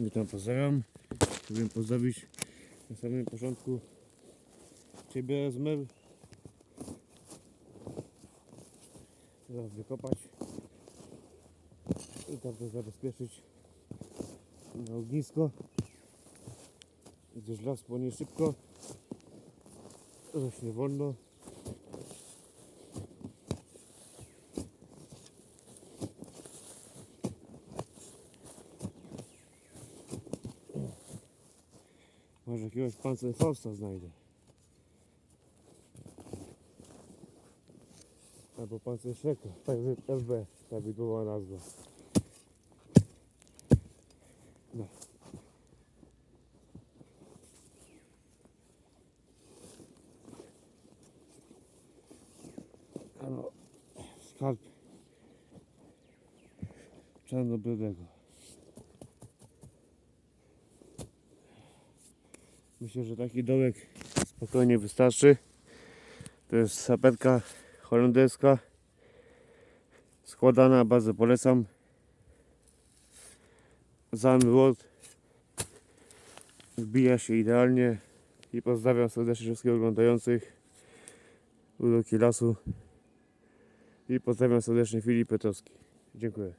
Witam, pozdrawiam. Chciałbym pozdrowić na samym początku Ciebie z Myl. Zaraz wykopać i tam to zabezpieczyć na ognisko. Gdyż las płonie szybko, rośnie wolno. Może jakiegoś pancerfausta znajdę. Albo pancerszeka, także FB, ta by była nazwa. No. Ano, skarb czarnobrodego. Myślę, że taki dołek spokojnie wystarczy. To jest sapetka holenderska. Składana, bardzo polecam. Zamy World. Wbija się idealnie. I pozdrawiam serdecznie wszystkich oglądających. Uroki lasu. I pozdrawiam serdecznie Filip Petrowski. Dziękuję.